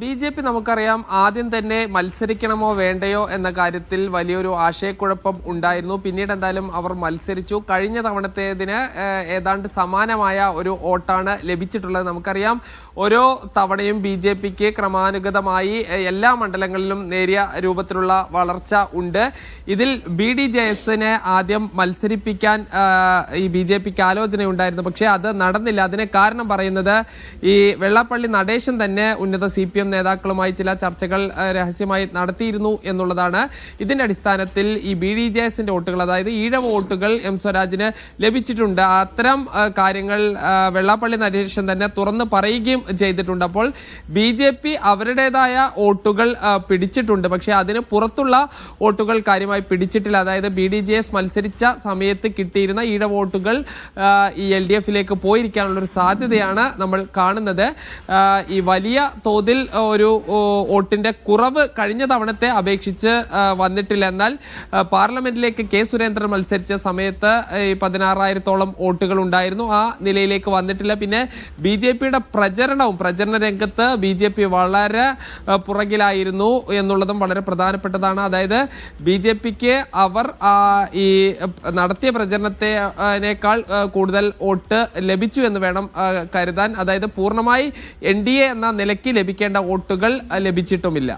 B J P നമുക്കറിയാം ആദ്യം തന്നെ മത്സരിക്കണമോ വേണ്ടയോ എന്ന കാര്യത്തിൽ വലിയൊരു ആശയക്കുഴപ്പം ഉണ്ടായിരുന്നു. പിന്നീട് എന്തായാലും അവർ മത്സരിച്ചു. കഴിഞ്ഞ തവണത്തേതിന് ഏതാണ്ട് സമാനമായ ഒരു വോട്ടാണ് ലഭിച്ചിട്ടുള്ളത് നമുക്കറിയാം. ഓരോ തവണയും ബി ജെ പിക്ക് ക്രമാനുഗതമായി എല്ലാ മണ്ഡലങ്ങളിലും നേരിയ രൂപത്തിലുള്ള വളർച്ച ഉണ്ട്. ഇതിൽ ബി ഡി ജെ എസിനെ ആദ്യം മത്സരിപ്പിക്കാൻ ഈ ബി ജെ പിക്ക് ആലോചനയുണ്ടായിരുന്നു. പക്ഷേ അത് നടന്നില്ല. അതിന് കാരണം പറയുന്നത് ഈ വെള്ളാപ്പള്ളി നടേശൻ തന്നെ ഉന്നത സി പി എം നേതാക്കളുമായി ചില ചർച്ചകൾ രഹസ്യമായി നടത്തിയിരുന്നു എന്നുള്ളതാണ്. ഇതിന്റെ അടിസ്ഥാനത്തിൽ ഈ ബി ഡി ജെ എസിന്റെ വോട്ടുകൾ അതായത് ഈഴ വോട്ടുകൾ എം സ്വരാജിന് ലഭിച്ചിട്ടുണ്ട്. അത്തരം കാര്യങ്ങൾ വെള്ളാപ്പള്ളി നടേശൻ തന്നെ തുറന്ന് പറയുകയും ചെയ്തിട്ടുണ്ട്. അപ്പോൾ ബി ജെ പി അവരുടേതായ വോട്ടുകൾ പിടിച്ചിട്ടുണ്ട്. പക്ഷേ അതിന് പുറത്തുള്ള വോട്ടുകൾ കാര്യമായി പിടിച്ചിട്ടില്ല. അതായത് ബി ഡി ജെ എസ് മത്സരിച്ച സമയത്ത് കിട്ടിയിരുന്ന ഈഴ വോട്ടുകൾ ഈ എൽ ഡി എഫിലേക്ക് പോയിരിക്കാനുള്ള ഒരു സാധ്യതയാണ് നമ്മൾ കാണുന്നത്. ഈ വലിയ തോതിൽ ഒരു വോട്ടിന്റെ കുറവ് കഴിഞ്ഞ തവണത്തെ അപേക്ഷിച്ച് വന്നിട്ടില്ല. എന്നാൽ പാർലമെന്റിലേക്ക് കെ സുരേന്ദ്രൻ മത്സരിച്ച സമയത്ത് ഈ പതിനാറായിരത്തോളം വോട്ടുകൾ ഉണ്ടായിരുന്നു. ആ നിലയിലേക്ക് വന്നിട്ടില്ല. പിന്നെ ബി ജെ പിയുടെ പ്രചരണവും പ്രചരണ രംഗത്ത് ബി ജെ പി വളരെ പുറകിലായിരുന്നു എന്നുള്ളതും വളരെ പ്രധാനപ്പെട്ടതാണ്. അതായത് ബി ജെ പിക്ക് അവർ ഈ നടത്തിയ പ്രചരണത്തെക്കാൾ കൂടുതൽ വോട്ട് ലഭിച്ചു എന്ന് വേണം കരുതാൻ. അതായത് പൂർണമായി എൻ ഡി എ എന്ന നിലയ്ക്ക് ലഭിക്കേണ്ട വോട്ടുകൾ ലഭിച്ചിട്ടുമില്ല.